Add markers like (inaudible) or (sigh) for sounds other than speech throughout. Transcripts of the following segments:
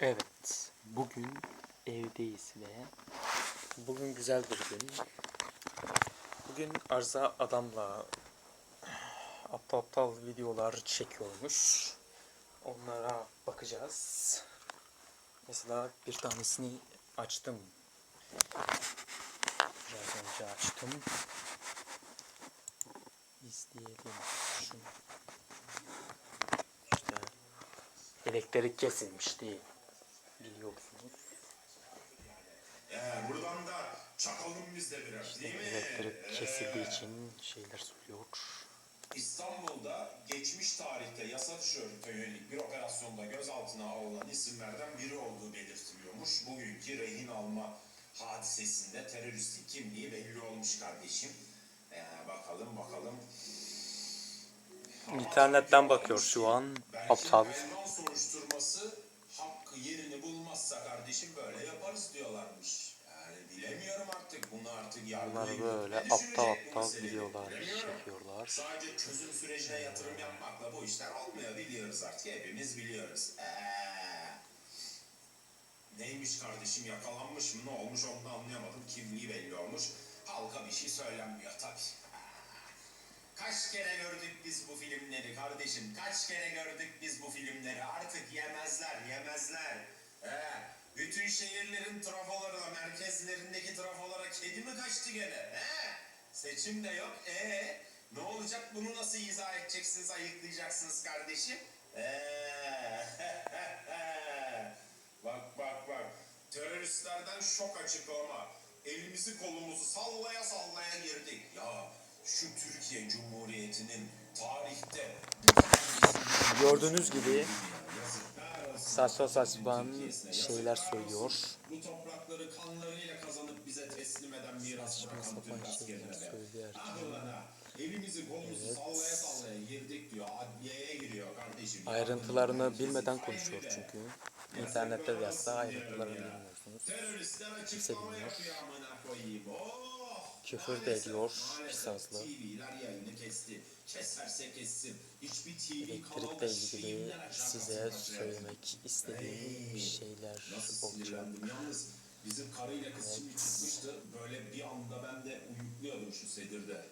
Evet, bugün evdeyiz ve bugün güzel bir gün. Bugün Arza adamla aptal aptal videolar çekiyormuş. Onlara bakacağız. Mesela bir tanesini açtım. Biraz önce açtım. İzleyelim şunu. İşte elektrik kesilmişti. Biliyorsunuz. Ee, buradan da çakalım biz de biraz değil mi? Elektrik kesildiği için şeyler söylüyor. İstanbul'da geçmiş tarihte yasa dışı örgüte yönelik bir operasyonda gözaltına alınan isimlerden biri olduğu belirtiliyormuş. Bugünkü rehin alma hadisesinde teröristin kimliği belli olmuş kardeşim. Ee, bakalım bakalım. İnternetten bakıyor şu an. Aptal. Bunlar böyle aptal aptal videolar çekiyorlar. Sadece çözüm sürecine yatırım yapmakla bu işler olmuyor biliyoruz artık hepimiz biliyoruz. Ee, neymiş kardeşim yakalanmış mı ne olmuş onu da anlayamadım kimliği belli olmuş. Halka bir şey söylenmiyor tabii. Kaç kere gördük biz bu filmleri kardeşim? Kaç kere gördük biz bu filmleri? Artık yemezler, yemezler. Ee, bütün şehirlerin trafolarına, merkezlerindeki trafolara kedi mi kaçtı gene? He? Seçim de yok. Ee, ne olacak? Bunu nasıl izah edeceksiniz, ayıklayacaksınız kardeşim? Ee, (laughs) bak bak bak. Teröristlerden şok açıklama. Elimizi kolumuzu sallaya sallaya girdik. Ya şu Türkiye Cumhuriyeti'nin tarihte Gördüğünüz gibi. Saçma saçma şeyler söylüyor. Bu toprakları kanlarıyla kazanıp bize teslim eden miras Saçma sapan şeyler söylüyor. Kolumuzu Evet. sallaya sallaya girdik diyor. Adliyeye giriyor kardeşim. Ayrıntılarını bilmeden konuşuyor çünkü. İnternette yazsa ayrıntılarını bilmiyorsunuz. Teröristler açıklama yapıyor amına koyayım. Oh! Küfür de ediyor, kanalı Elektrikle ilgili size söylemek istediğim şeyler olacak. Bizim karıyla kız şimdi çıkmıştı. Böyle bir anda ben de uyukluyordum şu sedirde.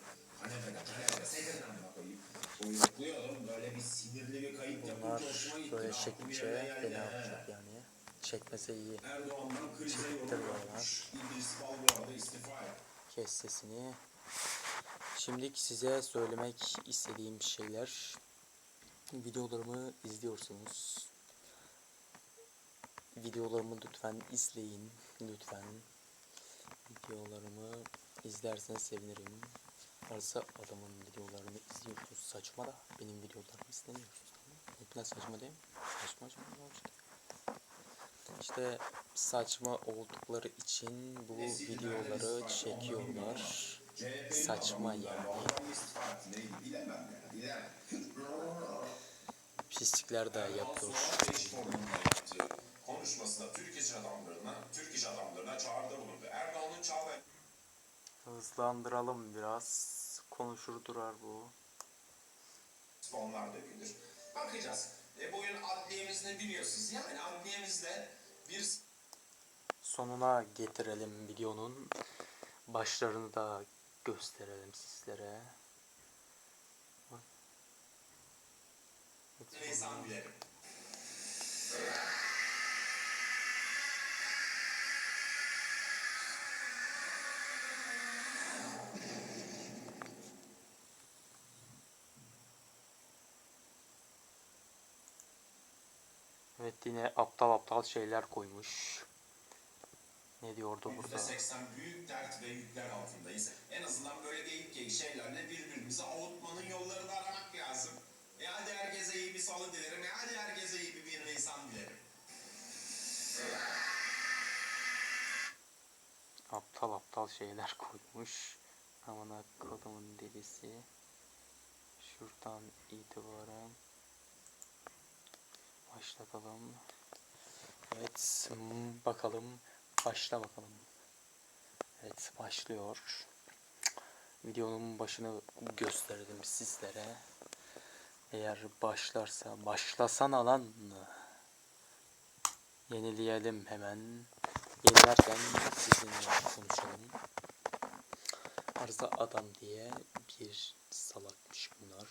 Kanepede, kanepede, sedirden amına koyayım. Uyukluyordum. Böyle bir sinirli bir kayıt Bunlar böyle fena He. olacak yani. Çekmese iyi. Çektirmiyorlar. Kes sesini. Şimdilik size söylemek istediğim şeyler. Videolarımı izliyorsunuz. Videolarımı lütfen izleyin. Lütfen. Videolarımı izlerseniz sevinirim. Varsa adamın videolarını izliyorsunuz. Saçma da benim videolarımı izlemiyorsunuz. Ne saçma değil mi? Saçma saçma olacak? İşte saçma oldukları için bu videoları çekiyorlar. Saçma yani. Pislikler de yapıyor. Konuşmasında Türk iş adamlarına, Türk iş adamlarına çağrıda bulundu. Erdoğan'ın çağrı Hızlandıralım biraz. Konuşur durar bu. fonlar dökülür. Bakacağız. E, bugün adliyemizde biliyorsunuz. Yani adliyemizde bir Sonuna getirelim videonun. Başlarını da gösterelim sizlere. Bak. insan Evet yine aptal aptal şeyler koymuş. Ne diyordu burada? %80 büyük dert ve yükler altındayız. En azından böyle geyik geyik şeylerle birbirimizi avutmanın yollarını aramak lazım. E hadi herkese iyi bir salı dilerim. E hadi herkese iyi bir bir insan dilerim. Aptal aptal şeyler koymuş. Amına kodumun delisi. Şuradan itibaren başlatalım. Evet bakalım. Başla bakalım. Evet başlıyor. Videonun başını gösterdim sizlere. Eğer başlarsa başlasana lan. Yenileyelim hemen. Yenilerken sizinle konuşalım. Arıza adam diye bir salakmış bunlar.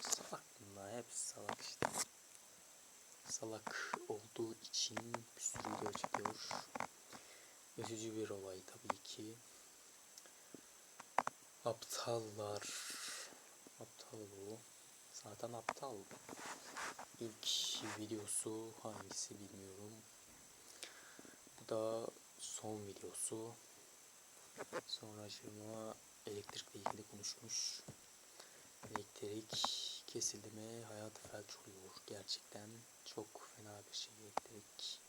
Salak bunlar hep salak işte. Salak olduğu için bir sürü video çekiyor. Üzücü bir olay tabii ki. Aptallar. Aptal bu. Zaten aptal. İlk videosu hangisi bilmiyorum. Bu da son videosu. Sonra şuna elektrikle ilgili konuşmuş. Kesildi mi hayatı felç oluyor. Gerçekten çok fena bir şey elektrik.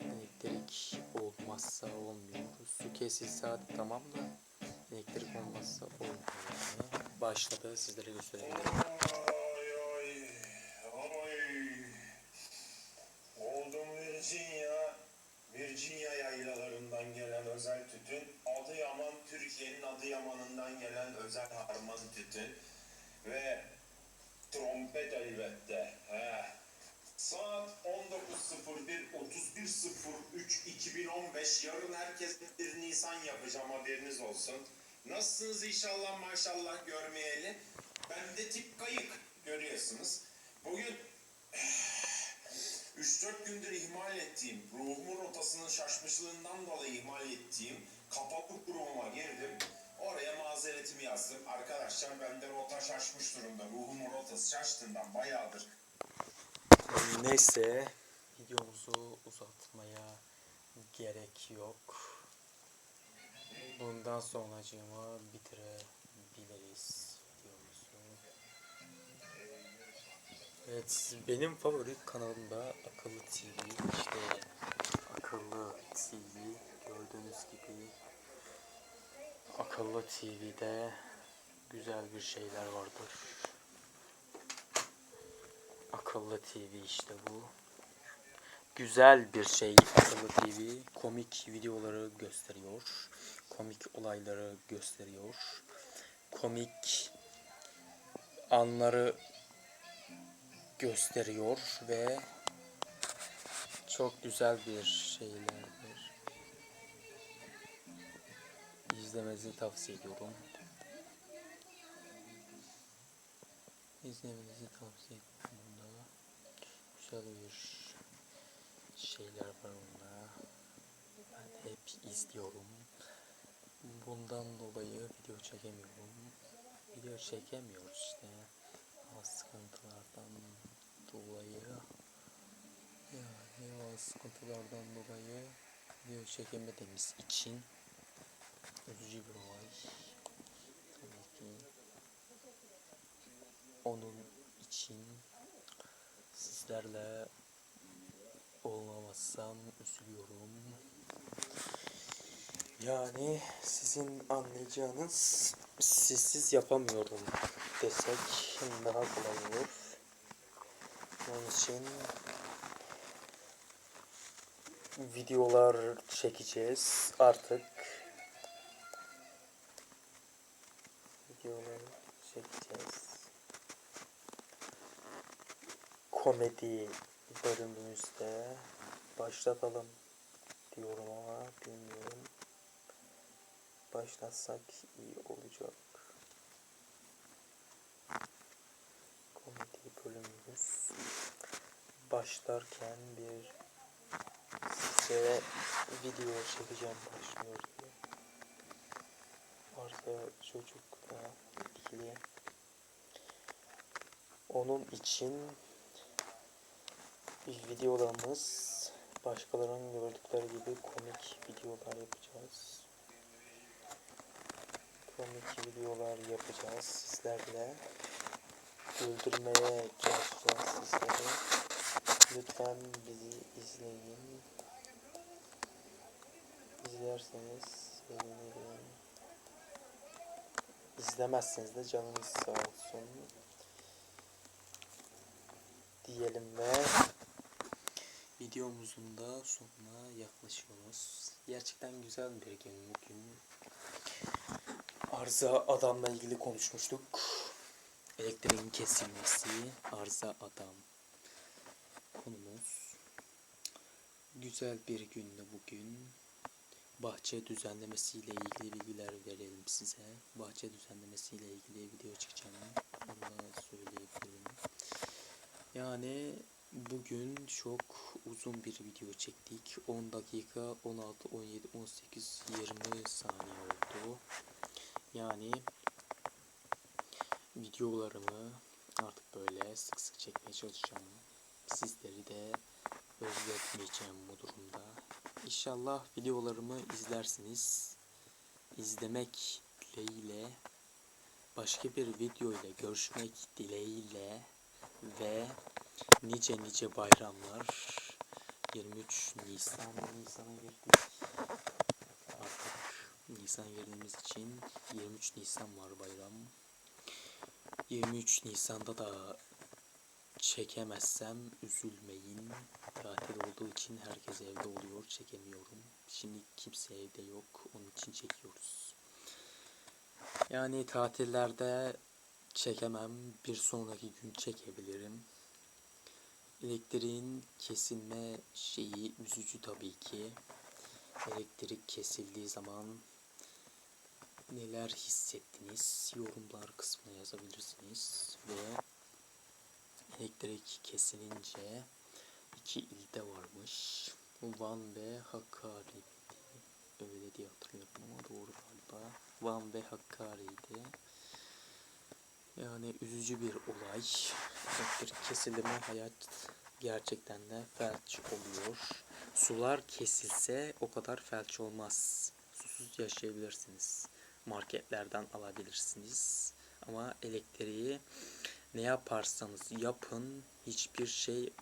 Elektrik olmazsa olmuyor. Su kesilse hadi tamam da elektrik olmazsa olmuyor yani. Başladı sizlere gösterebilirim. Virginia. Virginia yaylalarından gelen özel tütün. Adıyaman Türkiye'nin Adıyaman'ından gelen özel harman tütün. Ve trompet elbette. He. Saat 19.01 31.03 2015 yarın herkesin bir Nisan yapacağım haberiniz olsun. Nasılsınız inşallah maşallah görmeyeli. Ben de tip kayık görüyorsunuz. Bugün (sighs) 3-4 gündür ihmal ettiğim, ruhumun rotasının şaşmışlığından dolayı ihmal ettiğim kapalı grubuma girdim. Mazeretimi yazdım. Arkadaşlar bende rota şaşmış durumda. Ruhumun rotası şaştığından bayağıdır Neyse videomuzu uzatmaya gerek yok. Bundan sonracığıma bitirebiliriz videomuzu. Evet benim favori kanalımda Akıllı TV işte Akıllı TV gördüğünüz gibi Akıllı TV'de güzel bir şeyler vardır. Akıllı TV işte bu. Güzel bir şey Akıllı TV. Komik videoları gösteriyor. Komik olayları gösteriyor. Komik anları gösteriyor ve çok güzel bir şeylerdir. İzlemenizi tavsiye ediyorum. İzlemenizi tavsiye ederim bunda. Güzel bir şeyler var bunda. Ben hep izliyorum. Bundan dolayı video çekemiyorum. Video çekemiyoruz işte. O sıkıntılardan dolayı. Yani o sıkıntılardan dolayı video çekemediğimiz için üzücü bir olay. Tabii ki onun için sizlerle olmamazsam üzülüyorum. Yani sizin anlayacağınız sizsiz yapamıyorum desek daha kolay olur. Onun için videolar çekeceğiz artık. Videolar çekeceğiz. Komedi bölümümüzde başlatalım diyorum ama bilmiyorum. Başlatsak iyi olacak. Komedi bölümümüz başlarken bir size video çekeceğim başlıyor diye. Arka çocukla ilgili. Onun için videolarımız başkalarının gördükleri gibi komik videolar yapacağız. Komik videolar yapacağız sizlerle. Güldürmeye çalışacağız sizleri. Lütfen bizi izleyin. İzlerseniz sevinirim. İzlemezseniz de canınız sağ olsun. Diyelim ve videomuzun da sonuna yaklaşıyoruz. Gerçekten güzel bir gün bugün. Arıza adamla ilgili konuşmuştuk. Elektriğin kesilmesi, arıza adam konumuz. Güzel bir gündü bugün. Bahçe düzenlemesiyle ilgili bilgiler verelim size. Bahçe düzenlemesiyle ilgili video çekeceğim. Onu söyleyebilirim. Yani bugün çok uzun bir video çektik. 10 dakika, 16, 17, 18, 20 saniye oldu. Yani videolarımı artık böyle sık sık çekmeye çalışacağım. Sizleri de özletmeyeceğim bu durumda. İnşallah videolarımı izlersiniz. İzlemek dileğiyle başka bir video ile görüşmek dileğiyle ve nice nice bayramlar 23 Nisan Nisan'a girdik. Artık Nisan girdiğimiz için 23 Nisan var bayram. 23 Nisan'da da çekemezsem üzülmeyin. Tatil olduğu için herkes evde oluyor. Çekemiyorum. Şimdi kimse evde yok. Onun için çekiyoruz. Yani tatillerde çekemem. Bir sonraki gün çekebilirim. Elektriğin kesilme şeyi üzücü tabii ki. Elektrik kesildiği zaman neler hissettiniz yorumlar kısmına yazabilirsiniz ve elektrik kesilince iki ilde varmış. Van ve Hakkari öyle diye hatırlıyorum ama doğru galiba. Van ve Hakkari'ydi. Yani üzücü bir olay. Kesildi mi hayat gerçekten de felç oluyor. Sular kesilse o kadar felç olmaz. Susuz yaşayabilirsiniz. Marketlerden alabilirsiniz. Ama elektriği ne yaparsanız yapın hiçbir şey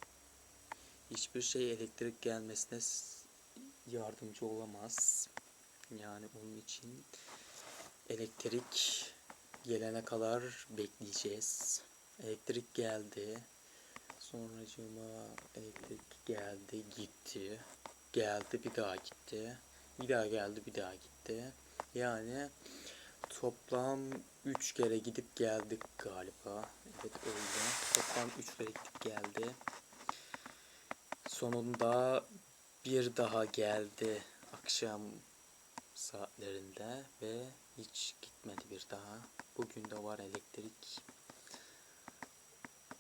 hiçbir şey elektrik gelmesine yardımcı olamaz. Yani onun için elektrik gelene kadar bekleyeceğiz. Elektrik geldi. Sonracığıma elektrik geldi, gitti. Geldi, bir daha gitti. Bir daha geldi, bir daha gitti. Yani toplam 3 kere gidip geldik galiba. Evet öyle. Toplam 3 kere gidip geldi. Sonunda bir daha geldi akşam saatlerinde ve hiç gitmedi bir daha. Bugün de var elektrik.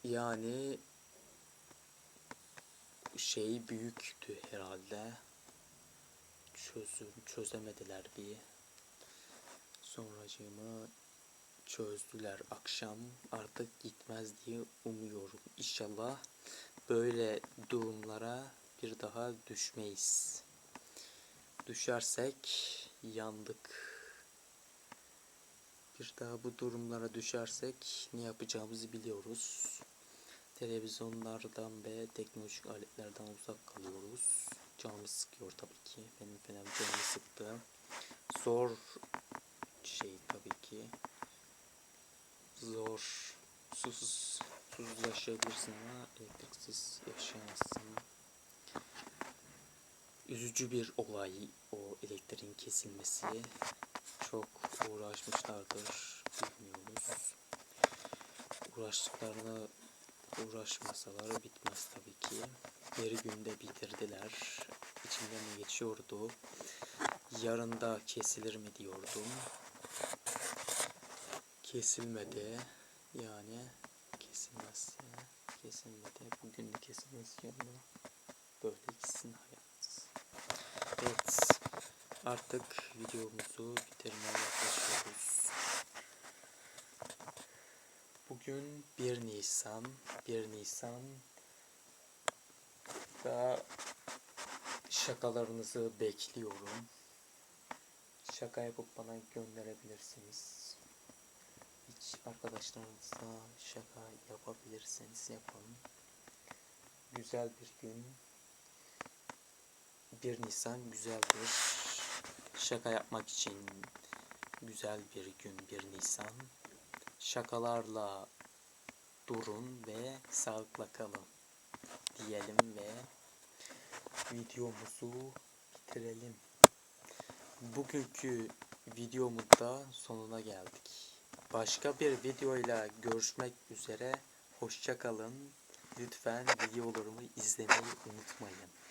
Yani şey büyüktü herhalde. Çözüm, çözemediler bir. Sonracığımı çözdüler akşam. Artık gitmez diye umuyorum. İnşallah böyle durumlara bir daha düşmeyiz. Düşersek yandık. Bir daha bu durumlara düşersek ne yapacağımızı biliyoruz. Televizyonlardan ve teknolojik aletlerden uzak kalıyoruz. Canımı sıkıyor tabii ki. Benim fena canımı sıktı. Zor şey tabii ki. Zor. Susuz, susuz yaşayabilirsin ama elektriksiz yaşayamazsın. Üzücü bir olay o elektriğin kesilmesi. Çok uğraşmışlardır bilmiyoruz. Uğraştıklarını uğraşmasalar bitmez tabii ki. Bir günde bitirdiler. İçimden ne geçiyordu. Yarın da kesilir mi diyordum. Kesilmedi. Yani kesilmezse kesilmedi. Bugün de kesilmez yarın böyle gitsin hayat. Evet. Artık videomuzu bitirmeye yaklaşıyoruz. Bugün 1 Nisan. 1 Nisan da şakalarınızı bekliyorum. Şaka yapıp bana gönderebilirsiniz. Hiç arkadaşlarınızla şaka yapabilirseniz yapın. Güzel bir gün. 1 Nisan güzel bir şaka yapmak için güzel bir gün 1 Nisan. Şakalarla durun ve sağlıkla kalın diyelim ve videomuzu bitirelim. Bugünkü videomun da sonuna geldik. Başka bir videoyla görüşmek üzere. Hoşça kalın. Lütfen videolarımı izlemeyi unutmayın.